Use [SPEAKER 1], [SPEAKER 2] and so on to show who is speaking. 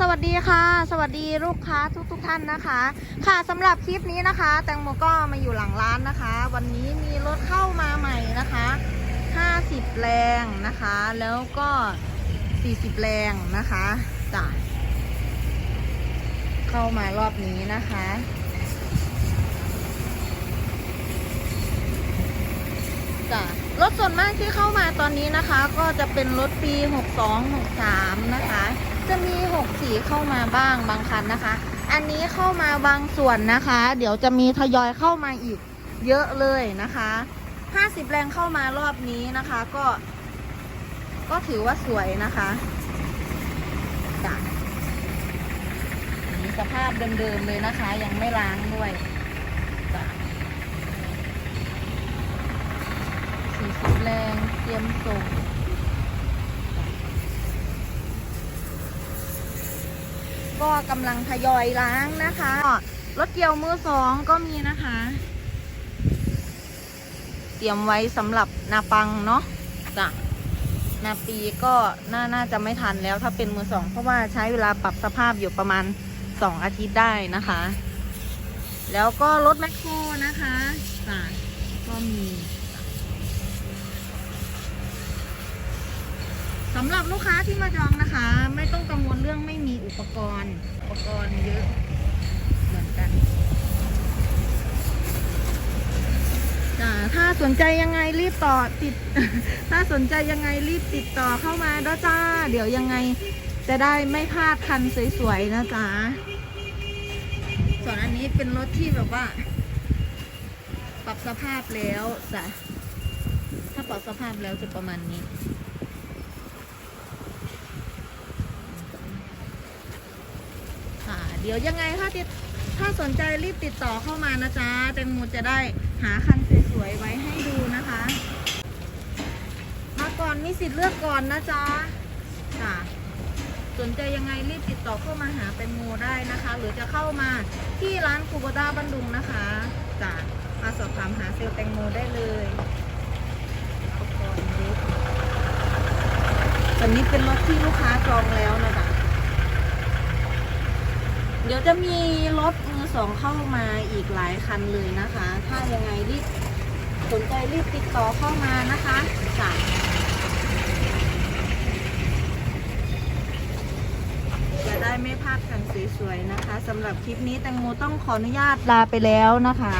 [SPEAKER 1] สวัสดีค่ะ สวัสดีลูกค้าทุกทุกๆท่านนะคะ ค่ะสำหรับคลิปนี้นะคะ แตงโมก็มาอยู่หลังร้านนะคะ วันนี้มีรถเข้ามาใหม่นะคะ 50 แรงนะคะ แล้วก็ 40 แรงนะคะจ้ะเข้ามารอบนี้นะคะจ้ะรถส่วนมากที่เข้ามาตอนนี้นะคะ ก็จะเป็นรถปี 62 63 นะคะ จะมี64เข้ามาบ้างบางคันนะคะ อันนี้เข้ามาบางส่วนนะคะ เดี๋ยวจะมีทยอยเข้ามาอีกเยอะเลยนะคะ 50 แรงเข้ามารอบนี้นะคะ ก็ ก็ถือว่าสวยนะคะจ้ะนี่สภาพเดิมๆเลยนะคะ ยังไม่ล้างด้วยจ้ะสี่สิบแรงเตรียมส่ง ก็กำลังทยอยล้างนะคะ รถเกี่ยวมือสองก็มีนะคะ เตรียมไว้สำหรับนาปังเนาะจ้ะนาปีก็น่าน่าจะไม่ทันแล้วถ้าเป็นมือสอง เพราะว่าใช้เวลาปรับสภาพอยู่ประมาณสองอาทิตย์ได้นะคะ แล้วก็รถแมคโครนะคะจ้ะก็มี สำหรับลูกค้าที่มาจองนะคะ ไม่ต้องกังวลเรื่องไม่มีอุปกรณ์ อุปกรณ์เยอะเหมือนกันจ้ะถ้าสนใจยังไงรีบต่อติด ถ้าสนใจยังไงรีบติดต่อเข้ามาด้วยจ้า เดี๋ยวยังไงจะได้ไม่พลาดคันสวยๆนะจ๊ะส่วนอันนี้เป็นรถที่แบบว่า ปรับสภาพแล้วจ้ะถ้าปรับสภาพแล้วจะประมาณนี้ ค่ะ เดี๋ยวยังไงถ้าติดถ้าสนใจรีบติดต่อเข้ามานะจ๊ะแตงโมจะได้หาคันสวยๆไว้ให้ดูนะคะ มาก่อนมีสิทธิ์เลือกก่อนนะจ๊ะค่ะสนใจยังไงรีบติดต่อเข้ามาหาแตงโมได้นะคะ หรือจะเข้ามาที่ร้านคูโบต้าบันดุงนะคะจ้ะมาสอบถามหาเซลล์แตงโมได้เลยอุปกรณ์เยอะวันนี้เป็นรถที่ลูกค้าจองแล้วนะจ๊ะ เดี๋ยวจะมีรถมือสองเข้ามาอีกหลายคันเลยนะคะ ถ้ายังไงรีบสนใจรีบติดต่อเข้ามานะคะจ้ะจะได้ไม่พลาดกันสวยๆนะคะสำหรับคลิปนี้แตงโมต้องขออนุญาตลาไปแล้วนะคะ